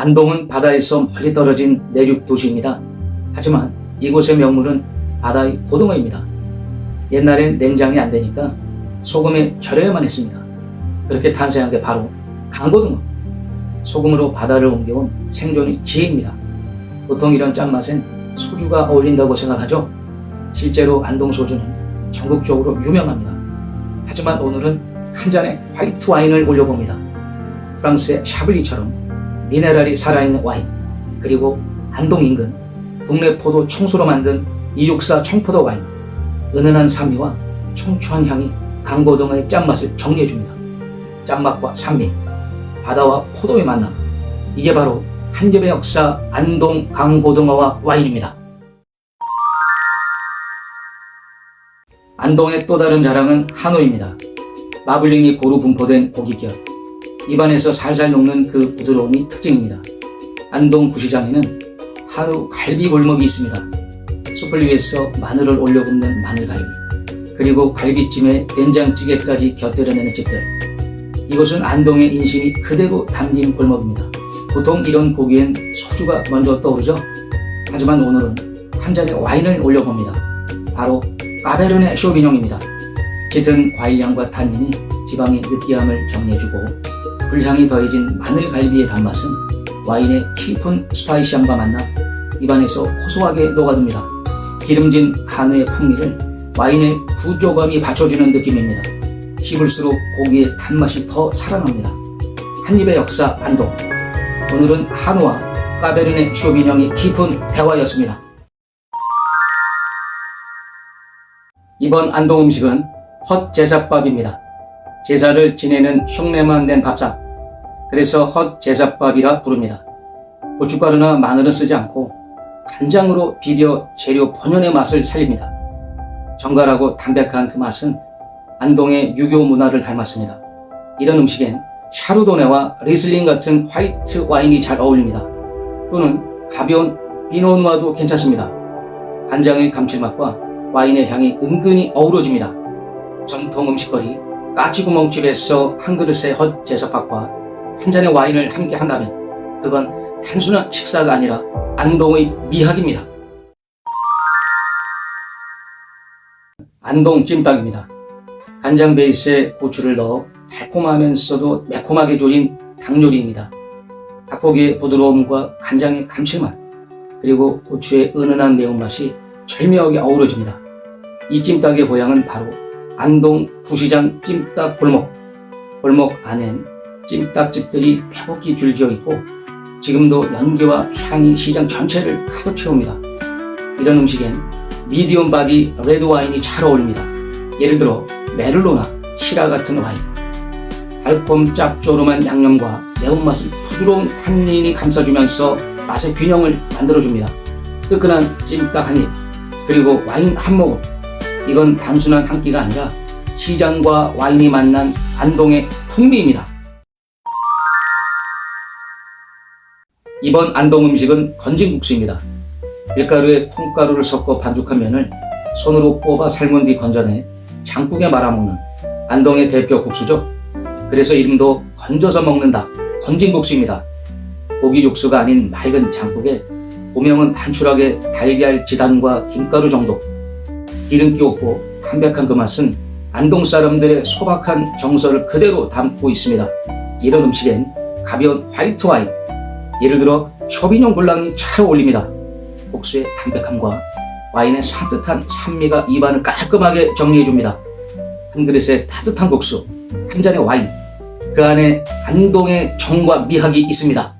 안동은 바다에서 멀리 떨어진 내륙 도시입니다. 하지만 이곳의 명물은 바다의 고등어입니다. 옛날엔 냉장이 안 되니까 소금에 절여야만 했습니다. 그렇게 탄생한 게 바로 강고등어. 소금으로 바다를 옮겨온 생존의 지혜입니다. 보통 이런 짠맛엔 소주가 어울린다고 생각하죠? 실제로 안동 소주는 전국적으로 유명합니다. 하지만 오늘은 한 잔의 화이트 와인을 올려봅니다. 프랑스의 샤블리처럼 미네랄이 살아있는 와인, 그리고 안동 인근 국내 포도 청수로 만든 264 청포도 와인, 은은한 산미와 청초한 향이 강고등어의 짠맛을 정리해줍니다. 짠맛과 산미, 바다와 포도의 만남, 이게 바로 한 겹의 역사 안동 강고등어와 와인입니다. 안동의 또 다른 자랑은 한우입니다. 마블링이 고루 분포된 고기결, 입안에서 살살 녹는 그 부드러움이 특징입니다. 안동 구시장에는 한우 갈비 골목이 있습니다. 숯불 위에서 마늘을 올려 굽는 마늘갈비, 그리고 갈비찜에 된장찌개까지 곁들여내는 집들. 이곳은 안동의 인심이 그대로 담긴 골목입니다. 보통 이런 고기엔 소주가 먼저 떠오르죠? 하지만 오늘은 한 잔의 와인을 올려봅니다. 바로 까베르네 쇼비뇽입니다. 짙은 과일향과 탄닌이 지방의 느끼함을 정리해주고 불향이 더해진 마늘갈비의 단맛은 와인의 깊은 스파이시함과 만나 입안에서 고소하게 녹아듭니다. 기름진 한우의 풍미를 와인의 부조감이 받쳐주는 느낌입니다. 씹을수록 고기의 단맛이 더 살아납니다. 한 입의 역사 안동. 오늘은 한우와 까베르네 쇼비뇽의 깊은 대화였습니다. 이번 안동 음식은 헛제사밥입니다. 제사를 지내는 흉내만 낸 밥상. 그래서 헛 제사밥이라 부릅니다. 고춧가루나 마늘은 쓰지 않고 간장으로 비벼 재료 본연의 맛을 살립니다. 정갈하고 담백한 그 맛은 안동의 유교 문화를 닮았습니다. 이런 음식엔 샤르도네와 리슬링 같은 화이트 와인이 잘 어울립니다. 또는 가벼운 비노누아도 괜찮습니다. 간장의 감칠맛과 와인의 향이 은근히 어우러집니다. 전통 음식거리 까치구멍집에서 한 그릇의 헛 제사밥과 한 잔의 와인을 함께 한다면 그건 단순한 식사가 아니라 안동의 미학입니다. 안동 찜닭입니다. 간장 베이스에 고추를 넣어 달콤하면서도 매콤하게 조린 닭요리입니다. 닭고기의 부드러움과 간장의 감칠맛, 그리고 고추의 은은한 매운맛이 절묘하게 어우러집니다. 이 찜닭의 고향은 바로 안동 구시장 찜닭 골목. 골목 안엔 찜닭집들이 빼곡히 줄지어 있고 지금도 연기와 향이 시장 전체를 가득 채웁니다. 이런 음식엔 미디엄 바디 레드 와인이 잘 어울립니다. 예를 들어 메를로나 시라 같은 와인. 달콤 짭조름한 양념과 매운맛을 부드러운 탄닌이 감싸주면서 맛의 균형을 만들어줍니다. 뜨끈한 찜닭 한 입, 그리고 와인 한 모금. 이건 단순한 한 끼가 아니라 시장과 와인이 만난 안동의 풍미입니다. 이번 안동 음식은 건진국수입니다. 밀가루에 콩가루를 섞어 반죽한 면을 손으로 뽑아 삶은 뒤 건져내 장국에 말아먹는 안동의 대표 국수죠. 그래서 이름도 건져서 먹는다. 건진국수입니다. 고기 육수가 아닌 맑은 장국에 고명은 단출하게 달걀 지단과 김가루 정도. 기름기 없고 담백한 그 맛은 안동 사람들의 소박한 정서를 그대로 담고 있습니다. 이런 음식엔 가벼운 화이트 와인, 예를 들어 쇼비뇽 블랑이 잘 어울립니다. 국수의 담백함과 와인의 산뜻한 산미가 입안을 깔끔하게 정리해줍니다. 한 그릇의 따뜻한 국수, 한 잔의 와인, 그 안에 안동의 정과 미학이 있습니다.